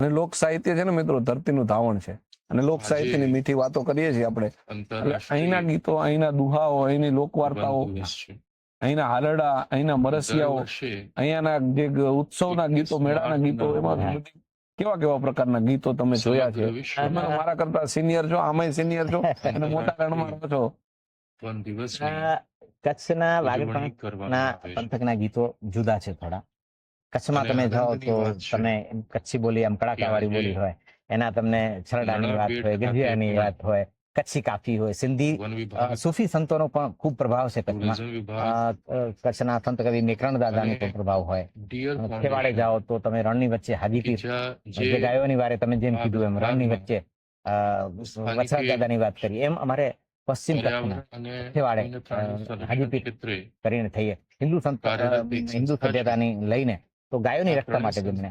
અને લોક સાહિત્ય છે ને મિત્રો ધરતીનું ધાવણ છે. અને લોક સાહિત્યની મીઠી વાતો કરીએ છીએ આપણે. અહીંના ગીતો અહીંના દુહાઓ અહીંની લોકવાર્તાઓ. અહીંના હાલરડા અહીંના મરસિયાઓ અહીંયાના જે ઉત્સવના ગીતો મેળાના ગીતો એમાં કેવા કેવા પ્રકારના ગીતો તમે જોયા છે? મારા કરતા સિનિયર છો આમાંય સિનિયર છો અને મોટા રણમાં રહો છો. કચ્છના વાગડના. પંથકના ગીતો જુદા છે થોડા. કચ્છમાં તમે જાઓ તો તમે કચ્છી બોલી આમ કડાકાવાળી બોલી હોય એના તમને છરડાની વાત હોય ગઢિયાની વાત હોય કચ્છી કાફી હોય સિંધી સૂફી સંતોનો પણ ખૂબ પ્રભાવ છે કચ્છમાં. કચ્છના સંત કવિ મેકરણ દાદાનો પણ પ્રભાવ હોય. ખેવાડે જાઓ તો તમે રણની વચ્ચે હાજીપીર જે ગાયોની વારે તમે જેમ કીધું એમ રણની વચ્ચે વછરાજ દાદાની વાત કરી. એમ અમારે પશ્ચિમ કચ્છના સંરક્ષણ હાજીપીર કરીને થઈએ. હિન્દુ સંત હિન્દુ. સભ્યતાની લઈને તો ગાયોની રક્ષા માટે જેમણે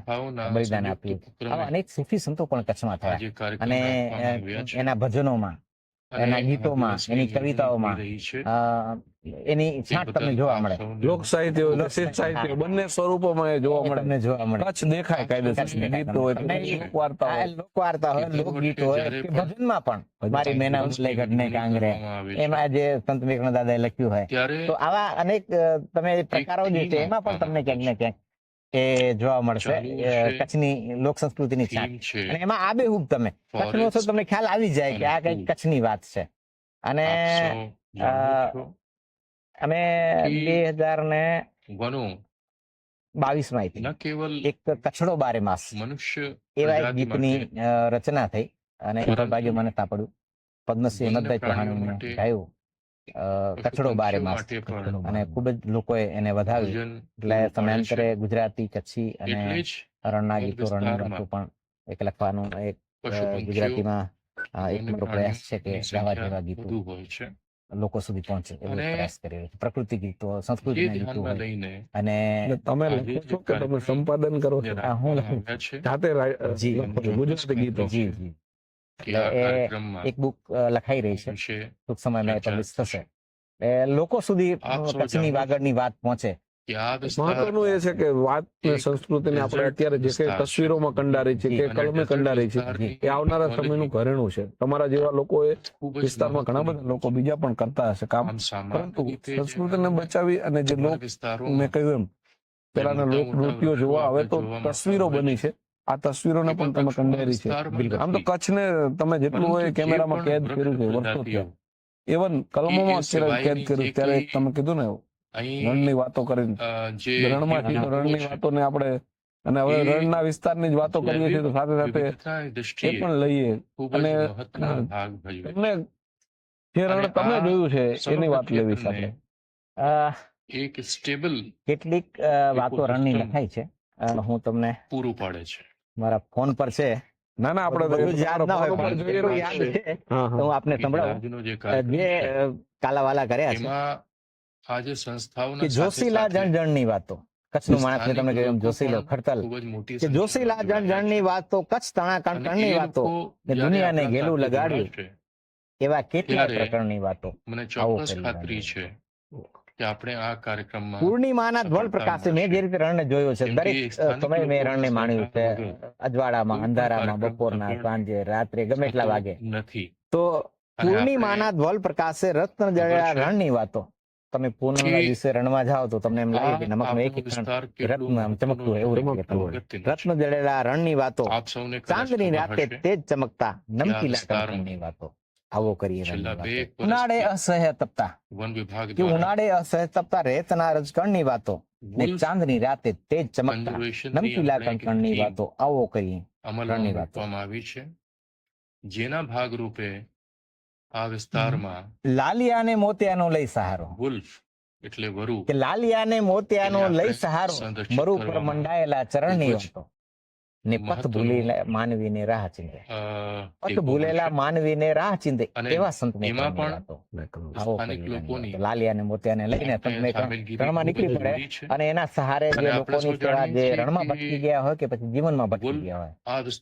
બલિદાન આપ્યું. આવા અનેક સૂફી સંતો પણ કચ્છમાં થયા. અને. એના ભજનોમાં એના ગીતોમાં, એની કવિતાઓમાં એની છાંટ તમને જોવા મળે. લોક સાહિત્ય શિવ સાહિત્ય. બંને સ્વરૂપોમાં એ જોવા મળે. તમને જોવા મળે. કચ્છ દેખાય કાયદેસર ગીત હોય લોકવાર્તા હોય. લોકવાર્તા હોય લોકગીત હોય કે ભજનમાં પણ મારી મેના ઉસલે ઘટને કાંગરે. એમાં જે સંત વિવેકાનંદ દાદાએ લખ્યું હોય. તો આવા અનેક તમે પ્રકારો જે છે એમાં પણ તમને ક્યાંક ને ક્યાંક એ જોવા મળશે. કચ્છની લોક સંસ્કૃતિની છાપ અને એમાં આબેહૂબ તમે. કચ્છનો છો તમને ખ્યાલ આવી જાય કે આ કઈ કચ્છની વાત છે. અને અમે બે હજાર ને બાવીસમાં એક કચ્છડો બારે માસ. મનુષ્ય એવા એક ગીતની રચના થઈ. અને ભાગ્ય મને તાપડ્યું પદ્મશ્રી મદદ હિંમતભાઈ ચૌહાણે ગાયું. અ, બારે માસ અને ખૂબ જ લોકોએ એને વધાવ્યું એટલે સમયાંતરે ગુજરાતી કચ્છી અને રણના ગીતો રણનું પણ એક લખવાનું એક ગુજરાતીમાં એક મોટો પ્રયાસ છે કે ગાવા જેવા ગીતો લોકો સુધી પહોંચે એવો પ્રયાસ કરી રહ્યો છે. પ્રકૃતિ ગીતો સંસ્કૃતિ સંસ્કૃતિના ગીતો અને તમે લખો છો કે તમે સંપાદન કરો છો? હું લખું. જાતે જી. ગુજરાતી ગીતો. જી જી. એટલે એ એક બુક લખાઈ રહી છે. ટૂંક સમયમાં પબ્લિશ થશે. થશે. એ લોકો સુધી કચ્છની વાગડની વાત પહોંચે. મહત્વનું એ છે કે વાત સંસ્કૃતિને આપણે અત્યારે જે કઈ તસવીરોમાં કંડારી છે કે કલમે કંડારી છે એ આવનારા સમયનું ઘરેણું છે. તમારા જેવા લોકો એ વિસ્તારમાં ઘણા બધા લોકો બીજા પણ કરતા હશે કામ. પરંતુ સંસ્કૃતિને બચાવી અને જે લોક મેં કહ્યું એમ પેલાના લોક નૃત્યો જોવા હવે તો તસવીરો બની છે. આ તસવીરોને પણ તમે કંડેરી છે. આમ તો કચ્છને તમે જેટલું હોય કેમેરામાં કેદ કર્યું છે વૃક્ષ વર્ષો ઇવન કલમોમાં અત્યારે કેદ કર્યું ત્યારે તમે કીધું ને અહીં રણની વાતો કરીને. રણમાં રણની વાતોને આપણે અને હવે રણના વિસ્તારની જ વાતો કરીએ છીએ તો સાથે સાથે એ પણ લઈએ. અને તમને જે રણ તમે જોયું છે એની વાત લેવી સાથે. એક સ્ટેબલ કેટલીક વાતો રણની લખાય લખાઈ છે. હું તમને પૂરું પાડે છે. મારા ફોન પર છે. ના ના આપણે બધું યાદ ના હોય પણ. યાદ છે. તો હા. આપને સંભળાવું. જે કાલાવાલા કર્યા છે. એમાં આજે સંસ્થાઓના કે જોશીલા જણજણની વાતો. કચ્છનું માણસ ને તમને કહ્યું જોશીલો ખડતલ. કે જોશીલા જણજણની વાતો કચ્છ તણા. કણકણની વાતો ને દુનિયાને ગેલું ઘેલું લગાડ્યું. એવા કેટલા પ્રકરણની વાતો. મને ચોક્કસ ખાતરી છે. કે આપણે આ કાર્યક્રમમાં પૂર્ણિમાના ધ્વલ પ્રકાશે મેં જે રીતે રણને જોયો છે દરેક સમય મેં રણને માણ્યું છે અજવાળામાં અંધારામાં બપોરના સાંજે રાત્રે ગમે એટલા વાગે. નથી. તો પૂર્ણિમાના ધ્વલ પ્રકાશે રત્ન જળેલા રણની વાતો. તમે પૂનમ ના દિવસે રણમાં જાઓ તો તમને એમ લાગે કે નમકનો એક રત્ન ચમકતું હોય એવું રત્ન જળેલા રણની વાતો ચાંદની રાતે તેજ ચમકતા નમકીલા વિસ્તારમાં વાતો. આવો કરીએ ઉનાળે અસહ્ય તપતા વન વિભાગ કે ઉનાળે અસહ્ય તપતા રેતના રજકણની વાતો ને ચાંદની રાતે તેજ ચમકતા. નમકીલા આપણે કણકણની વાતો આવો કરીએ અમલની વાતો. આવી છે. જેના ભાગરૂપે આ વિસ્તારમાં લાલિયાને મોતિયાનો લઈ સહારો. વુલ્ફ એટલે વરુ કે લાલિયાને મોતિયાનો એને લઈ સહારો. મરુ પર મંડાયેલા ચરણની વાતો ને પથ ભૂલી માનવીને રાહ ચીંધે પથ ભૂલેલા માનવીને રાહ ચીંધે એવા સંત એમાં પણ લાલિયા ને મોતિયા મોતિયાને લઈને સામેલગીરી રણમાં નીકળી પડે અને એના સહારે જે લોકોની સેવા જે રણમાં ભટકી ગયા હોય કે પછી જીવનમાં ભટકી ગયા હોય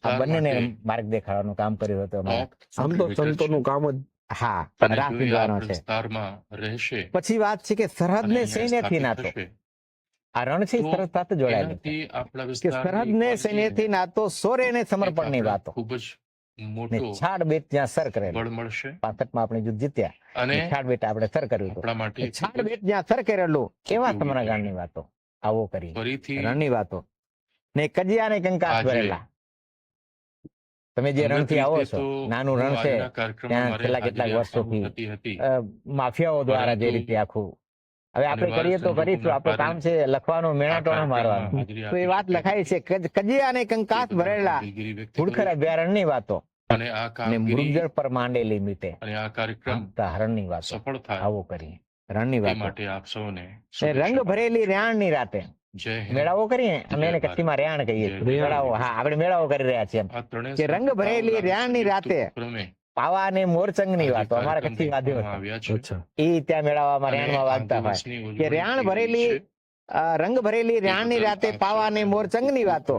આ બંનેને માર્ગ દેખાડવાનું કામ કર્યું હતું સંતો આમ તો સંતોનું કામ જ હા રાહ ચીંધવાનો છે પછી વાત છે કે સરહદ સરહદને અહીંયા સૈન્યથી નાતો આ રણથી સરહદ સાથે જોડાયેલું કે સરહદને સૈન્યથી નાતો સોરે ને સમર્પણની વાતો. ખૂબ જ મોટો છાડ બેટ ત્યાં સર કરેલો. પાંસઠમાં આપણે યુદ્ધ જીત્યા. અને ને છાડ બેટ આપણે સર કર્યું હતું. આપણા માટે છાડ બેટ જ્યાં સર કરેલું એવા. ગામની વાતો. આવો કરી. રણની વાતો. ને કજિયા ને કંકાસ ભરેલા. તમે જે રણ રણથી આવો છો નાનું રણ છે ત્યાં છેલ્લા કેટલાક વર્ષોથી માફિયાઓ દ્વારા જે રીતે આખું હવે આપણે કરીએ તો કરીશું. આપણું કામ છે લખવાનું મેણાટોણા મારવાનું. તો એ વાત. લખાય છે. કજિયા અને કંકાસ ભરેલા ધૂળખર અભયારણ્યની વાતો અને આ કામગીરી પર માંડેલી મીટે અને આ કાર્યક્રમ હરણની વાતો. સફળ થાય. આવો કરી રણની વાત. માટે આપ સૌને રંગ ભરેલી રેણની રાતે. મેળાવો કરીએ? અમે એને. કચ્છીમાં રેણ કહીએ. મેળાવો હા આપણે મેળાવો કરી રહ્યા છીએ રંગ ભરેલી રેણની રાતે પાવા અને મોરચંગની વાતો અમારા કચ્છી વાદ્યો. એ ત્યાં મેળાવામાં રેણમાં વાગતા હોય. કે રેણ ભરેલી રંગ ભરેલી રેણની રાતે પાવા ને મોરચંગની વાતો.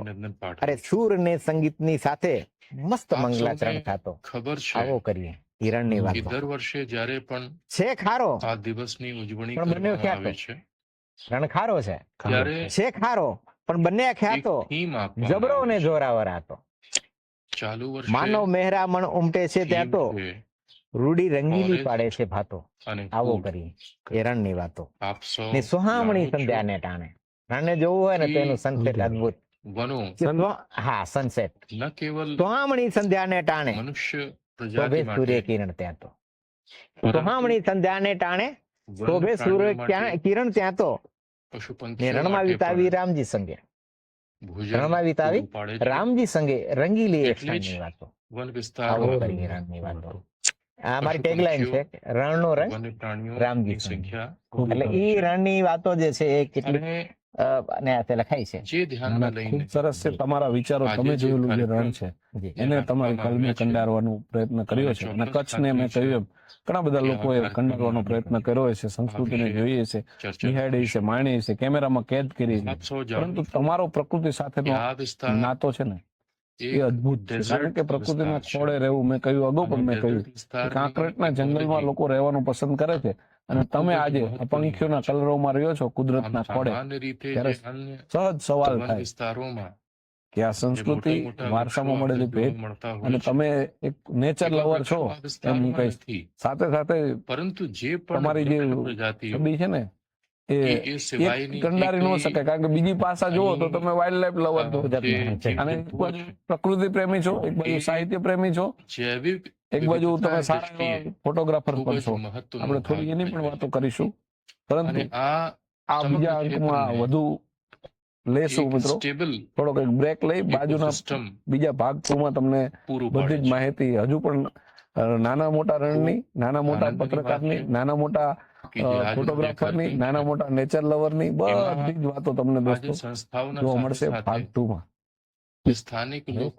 અરે સુર ને સંગીતની સાથે મસ્ત મંગલાચરણ થતો. ખબર છે આવો કરીએ હિરણની વાત વાતો. દર વર્ષે જ્યારે પણ છે ખારો. આ દિવસની ઉજવણી પણ બંને કરવામાં આવે છે રણ ખારો છે. છે. ખારો પણ બંને ખ્યાતો જબરો ને. જોરાવર હતો ચાલુ વર્ષે માનવ મહેરામણ ઉમટે છે ત્યાં તો રૂડી રંગીલી પાડે છે ભાતો. આવો કરી કરીએ એ વાતો ને સુહામણી સંધ્યાને ટાણે. રણને જોવું હોય ને તેનું સનસેટ અદભુત. વનો હા સનસેટ ન કેવલ સુહામણી સંધ્યાને ટાણે. મનુષ્ય પ્રજાતિ સૂર્ય કિરણ ત્યાં તો. સુહામણી સંધ્યાને ટાણે શોભે સૂર્ય કિરણ ત્યાં તો. પશુ પંખી રણમાં વિતાવી રામજી સંગે. છે. રામજી સંગે રંગીલી વાતો વન વાતો આ મારી ટેગલાઈન છે રણનો રંગ રામજી. સંખ્યા એટલે રણ રણની વાતો જે છે એ કેટલી આ તે લખાઈ છે. જે ધ્યાનમાં લઈને ખૂબ સરસ છે તમારા વિચારો તમે જોયેલું જે રણ છે એને તમારી કલમે કંડારવાનો પ્રયત્ન કર્યો છે. અને કચ્છને મેં કહ્યું એમ ઘણા બધા લોકો એ લોકોએ કંડારવાનો પ્રયત્ન કર્યો છે સંસ્કૃતિને જોઈએ છે નિહાળી છે માણી છે કેમેરામાં કેદ કરી છે. પરંતુ તમારો પ્રકૃતિ સાથે સાથેનો નાતો છે ને એ અદભુત છે. કારણ કે પ્રકૃતિના છોડે રહેવું મેં કહ્યું અગાઉ પણ મેં કહ્યું કાંકરેટના જંગલમાં લોકો રહેવાનું પસંદ કરે છે. અને તમે આજે પંખીઓના કલરોમાં રહ્યો છો કુદરતના ખોળે સહજ સવાલ થાય વિસ્તારોમાં કે આ સંસ્કૃતિ વારસામાં મળેલી ભેટ અને તમે એક નેચર લવર છો એમ હું કહીશ. સાથે સાથે પરંતુ જે પણ તમારી જે છબી છે ને એ કંડારી ન શકે કારણ કે બીજી પાસા જુઓ તો તમે વાઇલ્ડ લાઈફ લવર છો અને પ્રકૃતિ પ્રેમી છો એક બાજુ સાહિત્ય પ્રેમી છો. જૈવિક એક બાજુ તમે સારા ફોટોગ્રાફર પણ છો આપણે થોડી એની પણ વાતો કરીશું. પરંતુ આ બીજા અંકમાં વધુ લેશું મિત્રો. થોડોક એક બ્રેક લઈ બાજુના બીજા ભાગ ટુ માં તમને બધી જ માહિતી હજુ પણ નાના મોટા રણની નાના મોટા પત્રકારની નાના મોટા ફોટોગ્રાફરની નાના મોટા નેચર લવરની બધી જ વાતો તમને દોસ્તો જોવા મળશે ભાગ ટુ માં. સ્થાનિક લોકો